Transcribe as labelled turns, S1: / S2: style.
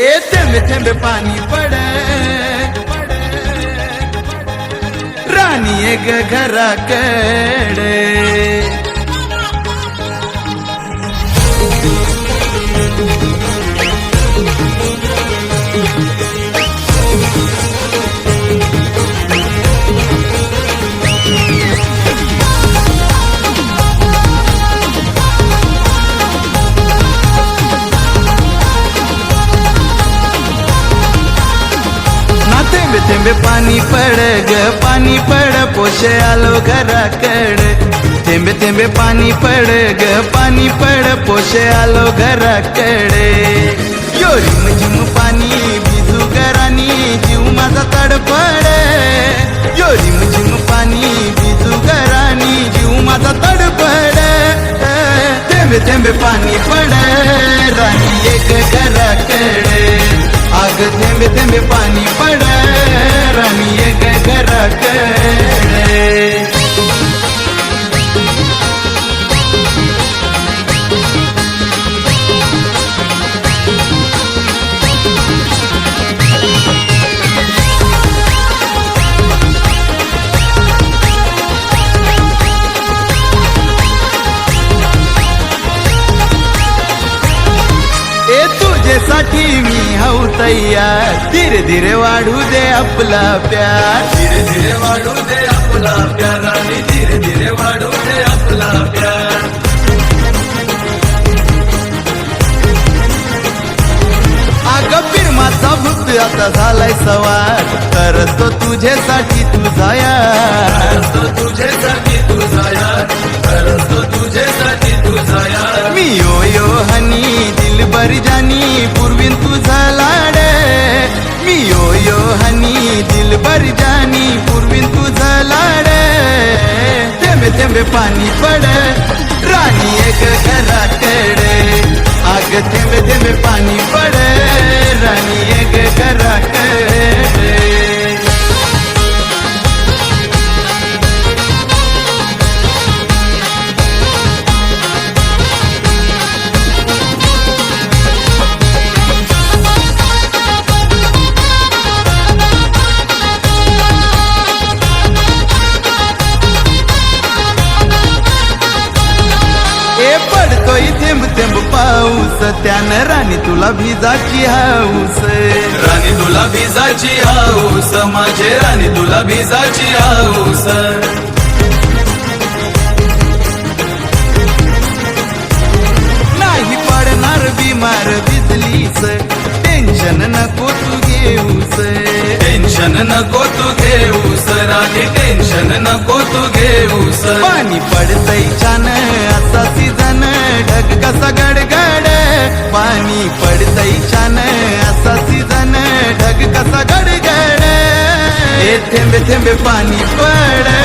S1: ए थेंबे थेंबे पाणी पड राणी एक घराकडे थेंबे थेंबे पाणी पड ग पाणी पड पोशे आलो घराकड. थेंबे थेंबे पाणी पड ग पाणी पड पोशे आलो घराकडे. यो रिम झिम पाणी भिजू घरानी जीव माझा तडपड यो रिम झिम पाणी भिजू घरानी जीव माझा तडपड थेंबे थेंबे पाणी पड राणी एक घराकड. ए तुझ्यासाठी मी हाऊ तयार. धीरे धीरे वाढू दे आपला प्यार.
S2: धीरे धीरे वाढू दे आपला प्यार आणि धीरे धीरे वाढू दे आपला प्यार.
S1: अग फिरमाचा भूत आता झालाय सवार. खरंच तो तुझ्यासाठी तुझा यार.
S2: तो तुझ्यासाठी तुझा यार.
S1: थेंबे थेंबे पाणी पड राणी एक घराकडे आग थेंबे थेंबे पाणी पड पडतोय थेंब थेंब पाऊस. त्यानं राणी तुला भिजाची हाऊस.
S2: राणी तुला भिजाची हाऊस. माझे राणी तुला भिजाची हाऊस.
S1: नाही पडणार बिमार भिजलीस टेन्शन नको तू घेऊस.
S2: टेन्शन नको तू घेऊस. राणी टेन्शन नको तू घेऊस.
S1: पाणी पडतय कस गडगड पाणी पडतय छान असा सीझन ढग कसा गडगड. हे थेंबे थेंबे पाणी पड.